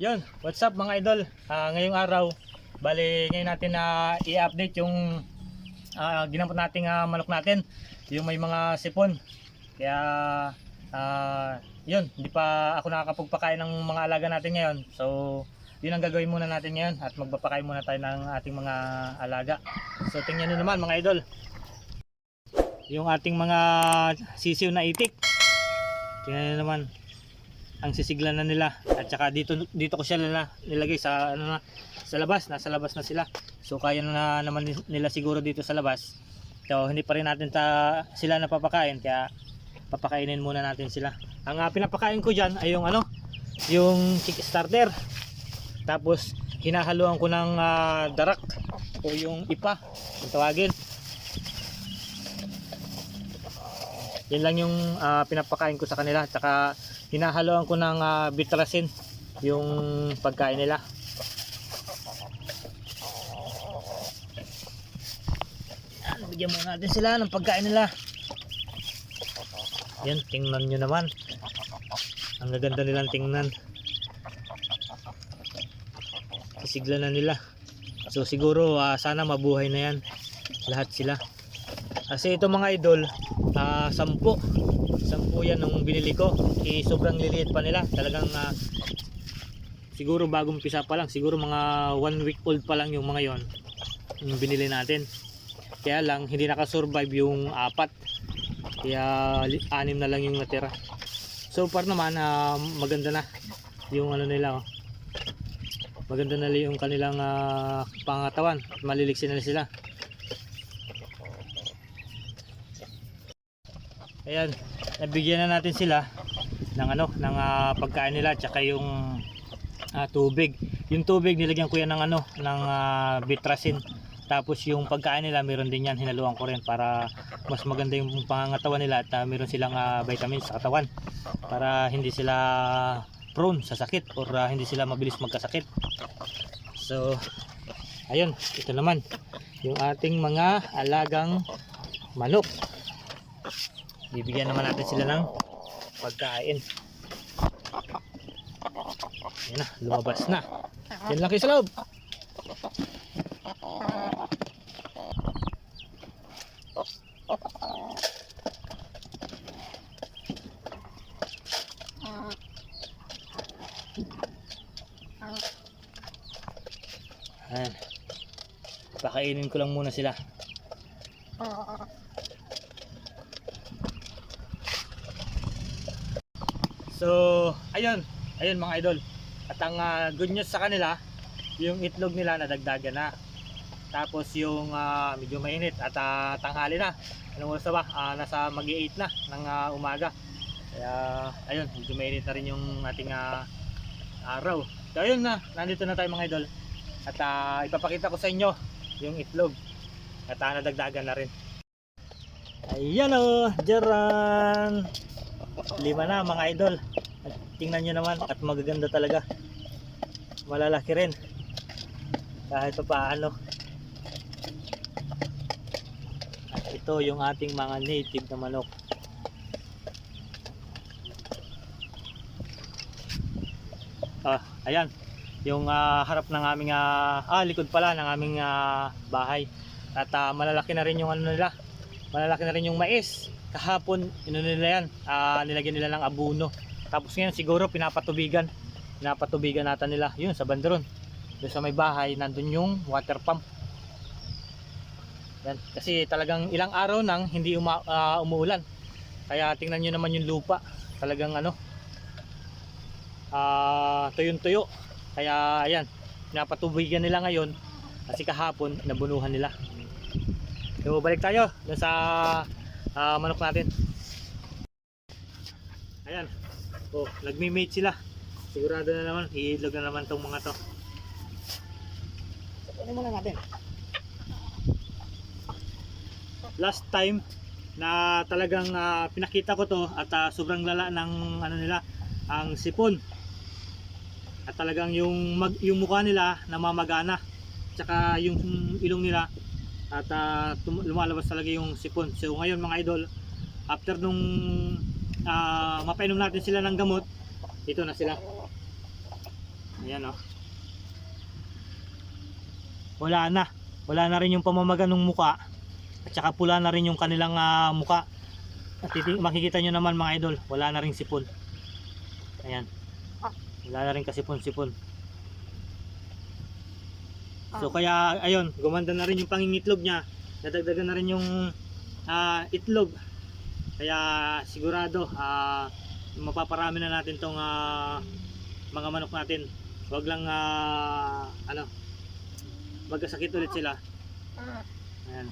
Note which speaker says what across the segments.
Speaker 1: Yun, what's up mga idol? Ah, ngayong araw, bali ngayon natin na i-update yung uh, ginampot nating ah, manok natin, yung may mga sipon. Kaya ah, yun, hindi pa ako nakakapagpakain ng mga alaga natin ngayon. So, yun ang gagawin muna natin ngayon at magpapakain muna tayo ng ating mga alaga. So, tingnan nyo naman mga idol. Yung ating mga sisiw na itik. Tingnan nyo naman ang sisiglan na nila. At saka dito dito ko siya nila, nilagay sa ano na sa labas. Nasa labas na sila. So kaya na naman ni- nila siguro dito sa labas. So hindi pa rin natin ta, sila napapakain. Kaya papakainin muna natin sila. Ang ah, pinapakain ko dyan ay yung ano yung chick starter tapos hinahaluan ko ng ah, darak o yung ipa kung tawagin yun lang yung ah, pinapakain ko sa kanila. At saka hinahaluan ko ng ah, bitrasin yung pagkain nila. Yan, bigyan muna natin sila ng pagkain nila. Yan tingnan nyo naman. Ang gaganda nilang tingnan. Sisigla na nila. So siguro ah, sana mabuhay na yan. Lahat sila. Kasi ito mga idol ah, sampu. Sampu yan nung binili ko. Eh, sobrang liliit pa nila. Talagang ah, siguro bagong pisa pa lang. Siguro mga one week old pa lang yung mga yon yung binili natin. Kaya lang hindi nakasurvive yung apat. Kaya anim na lang yung natira. So far naman ah, maganda na yung ano nila oh. maganda na yung kanilang ah, pangatawan. At maliliksin na sila ayan nabigyan na natin sila ng ano ng ah, pagkain nila tsaka yung ah, tubig. Yung tubig nilagyan ko yan ng ano ng bitrasin. Tapos yung pagkain nila meron din yan hinaluan ko rin para mas maganda yung pangangatawan nila at ah, meron silang ah, vitamins sa katawan para hindi sila prone sa sakit or ah, hindi sila mabilis magkasakit. So ayun ito naman yung ating mga alagang manok bibigyan naman natin sila ng pagkain yan na lumabas na yan lang kayo sa loob Ayan. Pakainin ko lang muna sila. So, ayun. Ayun mga idol. At ang ah, good news sa kanila, yung itlog nila nadagdagan na. Tapos yung ah, medyo mainit at ah, tanghali na. Anong oras na ba? Ah, nasa mag 8 na ng ah, umaga. Kaya ayun, medyo mainit na rin yung ating ah, araw. So ayun na, nandito na tayo mga idol. At ah, ipapakita ko sa inyo yung itlog. At ah, nadagdagan na rin. Ayan o, Jaran. Lima na mga idol. At tingnan nyo naman at magaganda talaga. Malalaki rin. Kahit pa paano. At ito yung ating mga native na manok. Ah, ayan. Yung ah, harap ng aming ah, ah, likod pala ng aming ah, bahay. At ah, malalaki na rin yung ano nila. Malalaki na rin yung mais. Kahapon, ino nila yan. Ah, nilagyan nila ng abuno. Tapos ngayon siguro pinapatubigan. Pinapatubigan natin nila. Yun sa banderon. Doon sa may bahay, nandun yung water pump. Yan. Kasi talagang ilang araw nang hindi uma, ah, umuulan. Kaya tingnan nyo naman yung lupa. Talagang ano, ah tuyong tuyo. Kaya ayan, pinapatubigan nila ngayon. Kasi kahapon, nabunuhan nila. So balik tayo sa ah, manok natin. Ayan. Oh, nagmi-mate sila. Sigurado na naman, iilog na naman tong mga to. Ano muna natin? Last time na talagang ah, pinakita ko to at ah, sobrang lala ng ano nila, ang sipon. At talagang yung mag, yung mukha nila namamagana. Tsaka yung ilong nila at tum- lumalabas talaga yung sipon. So ngayon mga idol, after nung ah, mapainom natin sila ng gamot, dito na sila. Ayan oh. Wala na. Wala na rin yung pamamaga ng muka. At saka pula na rin yung kanilang ah, muka. At makikita nyo naman mga idol, wala na rin sipon. Ayan. Wala na rin kasipon-sipon. So kaya ayun, gumanda na rin yung pangingitlog niya. Nadagdagan na rin yung ah, itlog. Kaya sigurado ah, mapaparami na natin tong ah, mga manok natin. Huwag lang ah, ano magkasakit ulit sila. Ayan.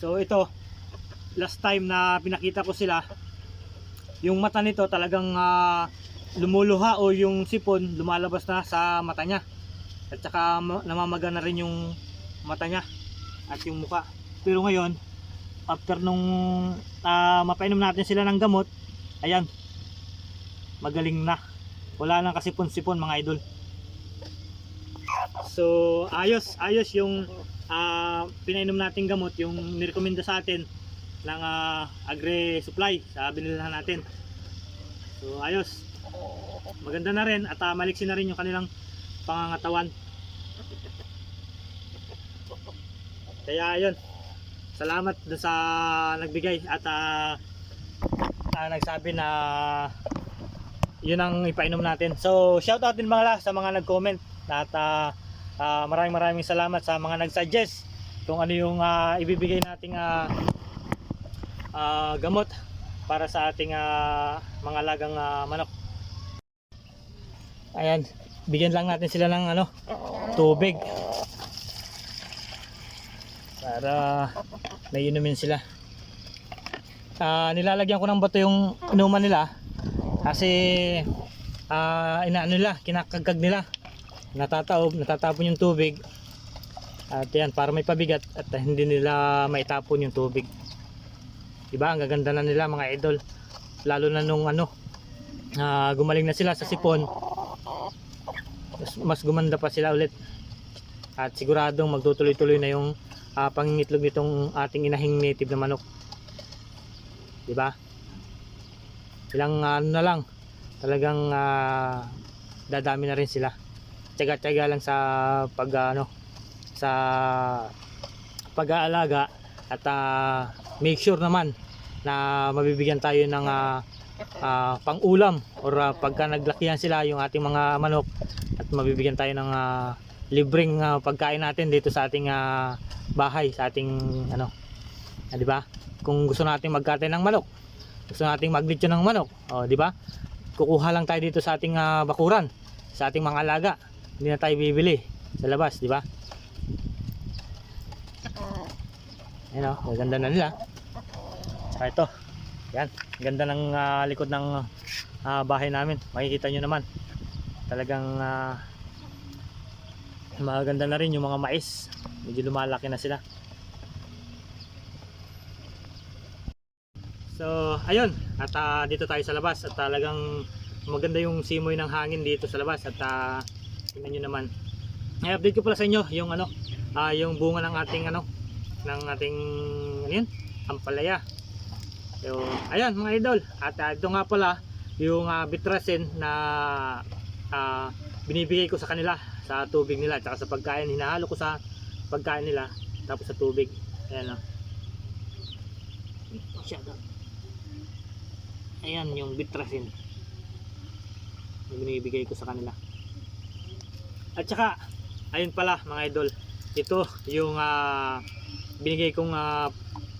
Speaker 1: So ito, last time na pinakita ko sila, yung mata nito talagang ah, lumuluha o yung sipon lumalabas na sa mata niya. At saka ma- namamaga na rin yung mata niya at yung muka. Pero ngayon, after nung ah, mapainom natin sila ng gamot, ayan, magaling na. Wala nang kasipon-sipon mga idol. So, ayos, ayos yung ah, pinainom nating gamot, yung nirekomenda sa atin ng ah, Agri Supply sa binilhan natin. So, ayos. Maganda na rin at ah, maliksi na rin yung kanilang pangangatawan. Kaya ayun. Salamat dun sa nagbigay at ah, ah, nagsabi na yun ang ipainom natin. So, shout out din mga la sa mga nag-comment at ah, ah, maraming maraming salamat sa mga nag-suggest kung ano yung ah, ibibigay nating ah, ah, gamot para sa ating ah, mga lagang ah, manok. Ayan, bigyan lang natin sila ng ano, tubig. Para may inumin sila. Ah, nilalagyan ko ng bato yung inuman nila kasi ah, inaano nila, kinakagkag nila. Natataob, natatapon yung tubig. At yan, para may pabigat at hindi nila maitapon yung tubig. Diba? Ang gaganda na nila mga idol. Lalo na nung ano, ah, gumaling na sila sa sipon. Mas, mas gumanda pa sila ulit. At siguradong magtutuloy-tuloy na yung ah, pangingitlog nitong ating inahing native na manok. Diba? Ilang ano na lang, talagang ah, dadami na rin sila. Tiyaga-tiyaga lang sa pag ano, sa pag-aalaga at ah, make sure naman na mabibigyan tayo ng ah, ah, pang-ulam or ah, pagka naglakihan sila yung ating mga manok mabibigyan tayo ng ah, libreng ah, pagkain natin dito sa ating ah, bahay sa ating ano ah, di ba kung gusto nating magkatay ng manok gusto nating maglitsyo ng manok oh, di ba kukuha lang tayo dito sa ating ah, bakuran sa ating mga alaga hindi na tayo bibili sa labas di ba Ayan o, gaganda na nila. Saka ito. Yan, ganda ng ah, likod ng ah, bahay namin. Makikita nyo naman. Talagang ah, maganda na rin yung mga mais. Medyo lumalaki na sila. So, ayun. At ah, dito tayo sa labas. At talagang maganda yung simoy ng hangin dito sa labas. At uh, tingnan nyo naman. I-update ko pala sa inyo yung ano, ah, yung bunga ng ating ano, ng ating ano yun, ampalaya. So, ayan mga idol. At ah, ito nga pala yung uh, bitrasin na ah, binibigay ko sa kanila sa tubig nila at sa pagkain. Hinahalo ko sa pagkain nila tapos sa tubig. Ayan o. Masyado. Ayan yung bitrasin na binibigay ko sa kanila. At saka, ayun pala mga idol. Ito yung ah, binigay kong ah,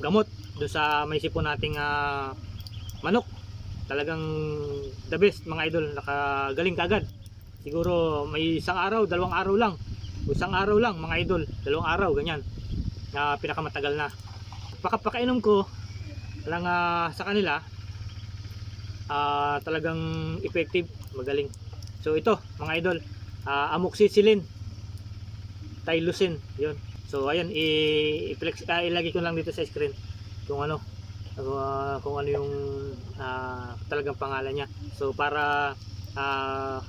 Speaker 1: gamot doon sa may sipon nating ah, manok talagang the best mga idol. Nakagaling kagad siguro may isang araw dalawang araw lang. Isang araw lang mga idol. Dalawang araw ganyan. Na pinakamatagal na. Pakapakainom ko lang ah, sa kanila ah, talagang effective magaling. So ito mga idol ah, amoxicillin. Tylosin yun. So ayan i-flex ah, ilagay ko lang dito sa screen kung ano ah, kung ano yung ah, talagang pangalan niya. So para ah,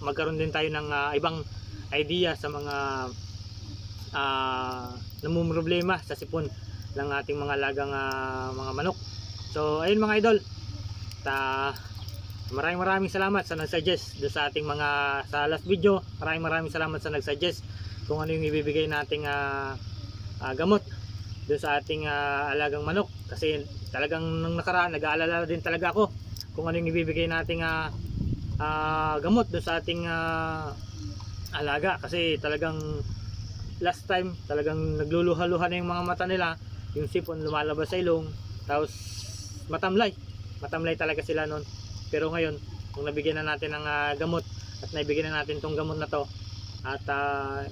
Speaker 1: magkaroon din tayo ng ah, ibang idea sa mga ah, namumroblema sa sipon ng ating mga lagang ah, mga manok. So ayun mga idol. Ta maraming maraming salamat sa nag-suggest doon sa ating mga sa last video. Maraming maraming salamat sa nag-suggest kung ano yung ibibigay nating ah, ah, gamot doon sa ating ah, alagang manok. Kasi talagang nung nakaraan nag-aalala din talaga ako kung ano yung ibibigay nating ah, ah, gamot doon sa ating ah, alaga. Kasi talagang last time talagang nagluluha-luha na yung mga mata nila. Yung sipon lumalabas sa ilong tapos matamlay. Matamlay talaga sila noon pero ngayon kung nabigyan na natin ng ah, gamot at naibigyan na natin tong gamot na to at ah,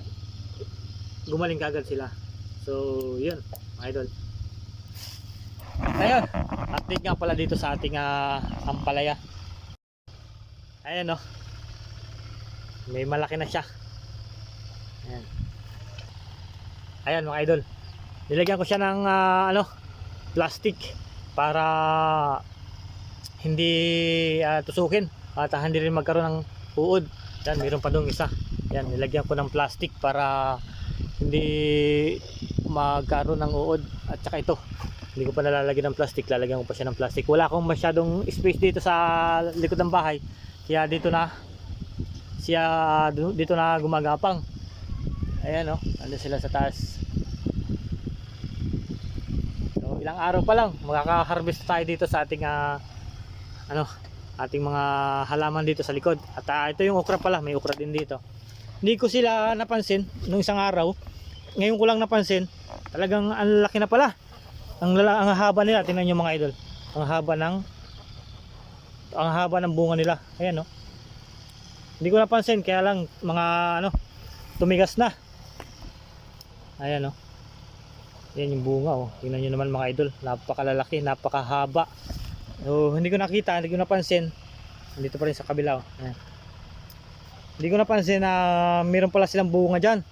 Speaker 1: gumaling kagad sila so yun mga idol. Ayun update nga pala dito sa ating ah, ampalaya. Ayan no may malaki na siya. Ayan. Ayan mga idol. Nilagyan ko siya ng ah, ano plastic para hindi ah, tusukin at hindi rin magkaroon ng uod. Yan mayroon pa doon isa. Yan nilagyan ko ng plastic para hindi magkaroon ng uod. At saka ito hindi ko pa nalalagyan ng plastic lalagyan ko pa siya ng plastic. Wala akong masyadong space dito sa likod ng bahay kaya dito na siya dito na gumagapang. Ayan o oh, sila sa taas. So, ilang araw pa lang makaka-harvest tayo dito sa ating ah, ano ating mga halaman dito sa likod. At ah, ito yung okra pala may okra din dito. Hindi ko sila napansin nung isang araw ngayon ko lang napansin talagang ang laki na pala. Ang, ang haba nila tingnan nyo mga idol. Ang haba ng ang haba ng bunga nila. Ayan no? Hindi ko napansin kaya lang mga ano tumigas na. Ayan no? Yan yung bunga oh. Tingnan nyo naman mga idol. Napakalalaki napakahaba. Oh, hindi ko nakita hindi ko napansin. Dito pa rin sa kabila oh. ayan. hindi ko napansin na meron pala silang bunga dyan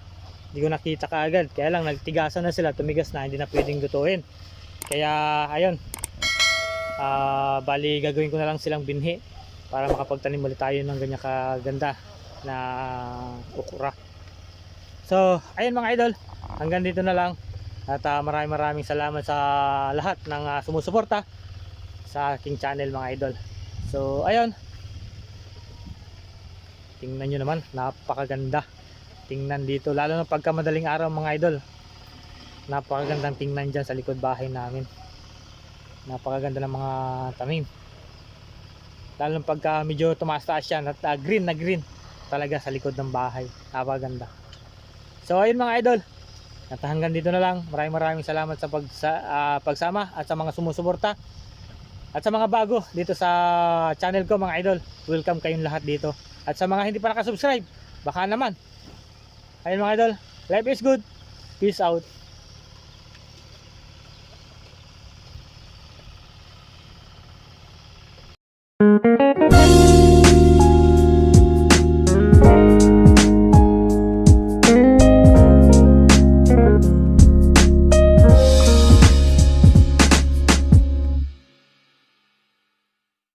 Speaker 1: hindi ko nakita kaagad. Kaya lang nagtigasan na sila. Tumigas na hindi na pwedeng lutuin. Kaya ayun. Ah bali gagawin ko na lang silang binhi para makapagtanim ulit tayo ng ganyan kaganda na okra so ayun mga idol. Hanggang dito na lang. At ah, maraming maraming salamat sa lahat ng ah, sumusuporta sa aking channel mga idol. So ayun. Tingnan nyo naman. Napakaganda tingnan dito lalo na pagka madaling araw mga idol. Napakagandang tingnan dyan sa likod bahay namin. Napakaganda ng mga tanim. Lalo na pagka medyo tumaas-taas siya at ah, green na green talaga sa likod ng bahay. Napakaganda. So ayun mga idol. At hanggang dito na lang. Maraming maraming salamat sa pag, sa, ah, pagsama at sa mga sumusuporta. At sa mga bago dito sa channel ko mga idol welcome kayong lahat dito. At sa mga hindi pa nakasubscribe baka naman ayun mga idol. Life is good. Peace out